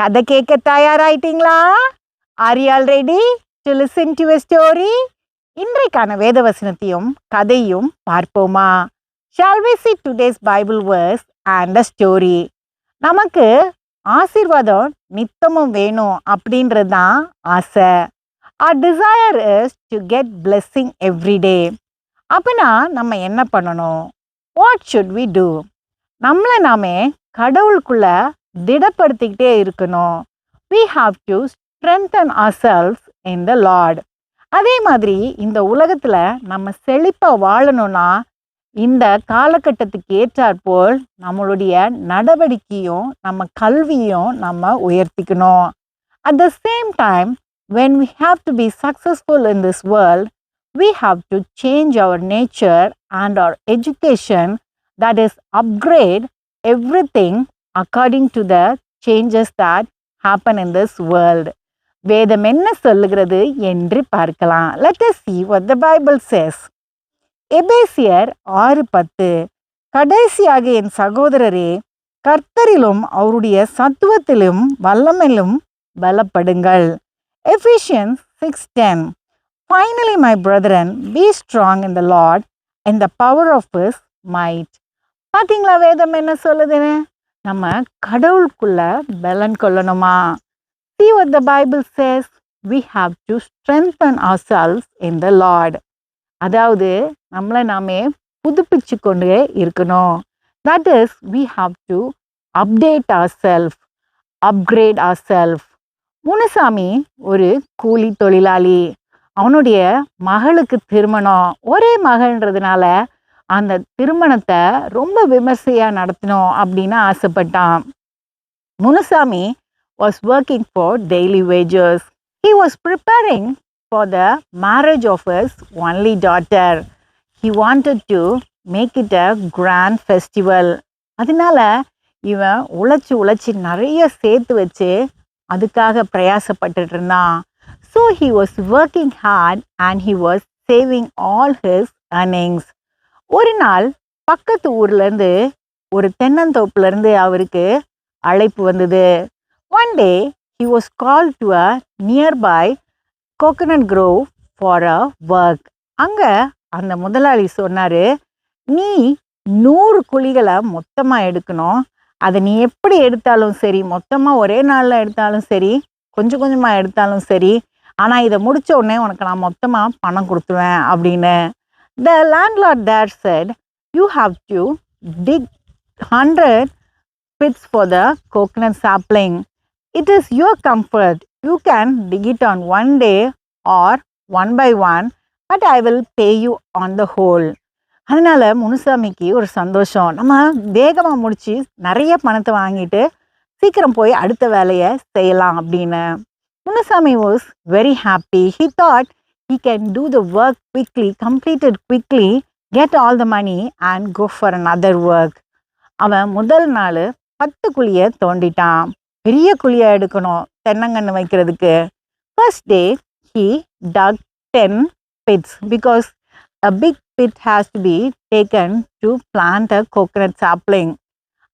கதை கேட்க தயாராயிட்டீங்களா? Are you all ready to listen to story இன்றைக்கான வேத வசனத்தையும் கதையும் பார்ப்போமா? Shall we see today's Bible verse and a story நமக்கு ஆசீர்வாதம் நித்தமும் வேணும் அப்படின்றது தான் ஆசை our desire is to get blessing every day நம்ம என்ன பண்ணணும்? வாட் ஷுட் வி டூ நம்மளை நாமே கடவுளுக்குள்ள திடப்படுத்திக்கிட்டே இருக்கணும். We have to strengthen our selves in the Lord அதே மாதிரி இந்த உலகத்தில் நம்ம செழிப்பாக வாழணும்னா இந்த காலகட்டத்துக்கு ஏற்றாற்போல் நம்மளுடைய நடவடிக்கையும் நம்ம கல்வியும் நம்ம உயர்த்திக்கணும். At the same time when we to be be in this world world, we have to change our nature and our education that is upgrade everything according to the changes that happen in this world. வேதம் என்ன சொல்லுகிறது என்று பார்க்கலாம் let us see what the bible says எபேசியர் ஆறு பத்து கடைசியாக என் சகோதரரே கர்த்தரிலும் அவருடைய சத்துவத்திலும் வல்லமையிலும் பலப்படுங்கள் Ephesians 6:10 Finally my brethren be strong in the Lord and the power of his might பாத்தீங்களா வேதம் என்ன சொல்லுதுன்னு நம்ம கடவுளுக்குள்ள பலன் கொள்ளணுமா see what the Bible says we have to strengthen our selves in the Lord அதாவது நம்மளை நாமே புதுப்பிச்சு கொண்டே இருக்கணும் that is we have to update our self upgrade our self Munusamy ஒரு கூலி தொழிலாளி அவனுடைய மகளுக்கு திருமணம் ஒரே மகன்றதுனால அந்த திருமணத்தை ரொம்ப விமர்சையாக நடத்தணும் அப்படின்னு ஆசைப்பட்டான். Munusamy was working for daily wages he was preparing for the marriage of his only daughter he wanted to make it a grand festival அதனால இவன் உழைச்சி உழைச்சி நிறைய சேர்த்து வச்சு அதுக்காக பிரயாசப்பட்டுட்டு இருந்தான். So he was working hard and he was saving all his earnings ஒரு நாள் பக்கத்து ஊர்லேருந்து ஒரு தென்னந்தோப்புலேருந்து அவருக்கு அழைப்பு வந்தது. One day he was call to a nearby coconut grove for a work அங்கே அந்த முதலாளி சொன்னார் நீ நூறு குழிகளை மொத்தமாக எடுக்கணும். அதை நீ எப்படி எடுத்தாலும் சரி மொத்தமாக ஒரே நாளில் எடுத்தாலும் சரி கொஞ்சம் கொஞ்சமாக எடுத்தாலும் சரி ஆனால் இதை முடித்த உடனே உனக்கு நான் மொத்தமாக பணம் கொடுத்துருவேன் அப்படின்னு the landlord there said you have to dig hundred pits for the coconut sapling it is your comfort you can dig it on one day or one by one but I will pay you on the whole அதனால முனுசாமிக்கு ஒரு சந்தோஷம். நம்ம வேகமாக முடித்து நிறைய பணத்தை வாங்கிட்டு சீக்கிரம் போய் அடுத்த வேலையை செய்யலாம் அப்படின்னு. Munusamy was very happy he thought he can do the work quickly completed quickly get all the money and and for another work அவன் முதல் நாள் பத்து குழியை தோண்டிட்டான். பெரிய குழியை எடுக்கணும் தென்னங்கன்று வைக்கிறதுக்கு. First day he dug ten pits because a big pit has to be taken to plant a coconut sapling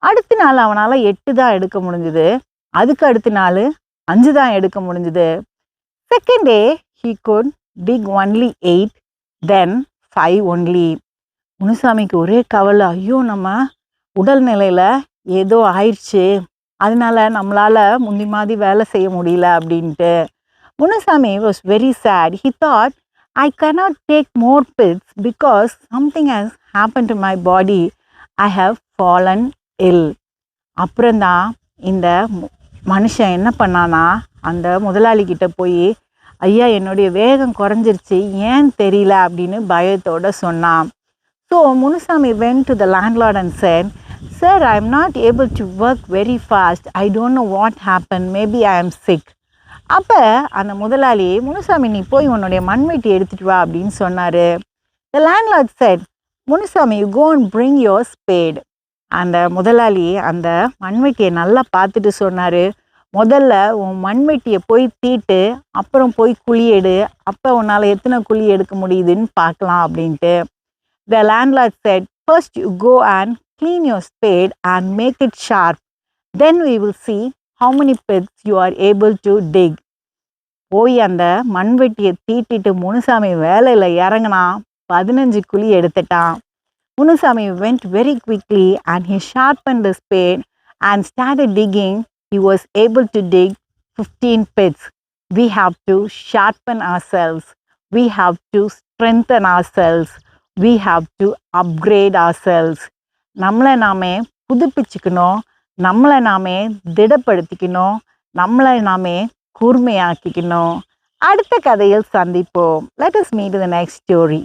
அடுத்த நாள் அவனால் எட்டு தான் எடுக்க முடிஞ்சுது. அதுக்கு அடுத்த நாள் அஞ்சு தான் எடுக்க முடிஞ்சுது. Second day he could dig only eight then five only முனுசாமிக்கு ஒரே கவலை ஐயோ நம்ம உடல்நிலையில் ஏதோ ஆயிடுச்சு. அதனால நம்மளால் முந்தி மாதிரி வேலை செய்ய முடியல அப்படின்ட்டு. Munusamy was very sad he thought I cannot take more pits because something has happened to my body I have fallen ill அப்புறம்தான் இந்த மனுஷன் என்ன பண்ணானா அந்த முதலாளிகிட்ட போய் ஐயா என்னுடைய வேகம் குறைஞ்சிருச்சு ஏன் தெரியல அப்படின்னு பயத்தோட சொன்னான். So Munusamy went to the landlord and said sir I am not able to work very fast I don't know what happen maybe I am sick அப்போ அந்த முதலாளி முனுசாமி நீ போய் உன்னுடைய மண்வெட்டி எடுத்துகிட்டு வா அப்படின்னு சொன்னார். The landlord said Munusamy you go and bring your spade அந்த முதலாளி அந்த மண்வெட்டியை நல்லா பார்த்துட்டு சொன்னார். முதல்ல உன் மண்வெட்டியை போய் தீட்டு அப்புறம் போய் குழி எடு அப்போ உன்னால் எத்தனை குழி எடுக்க முடியுதுன்னு பார்க்கலாம் அப்படின்ட்டு. The landlord said first you go and clean your spade and make it sharp then we will see how many pits you are able to dig போய் அந்த மண்வெட்டியை தீட்டிட்டு முனுசாமி வேலையில் இறங்கினா பதினஞ்சு குழி எடுத்துட்டான். Munusamy went very quickly and he sharp and the spade and start digging He was able to dig 15 pits. We have to sharpen ourselves. We have to strengthen ourselves. We have to upgrade ourselves. நம்மளை நாமே புதுப்பிச்சுக்கணும் நம்மளை நாமே திடப்படுத்திக்கணும் நம்மளை நாமே கூர்மையாக்கிக்கணும் அடுத்த கதையில் சந்திப்போம் let us meet in the next story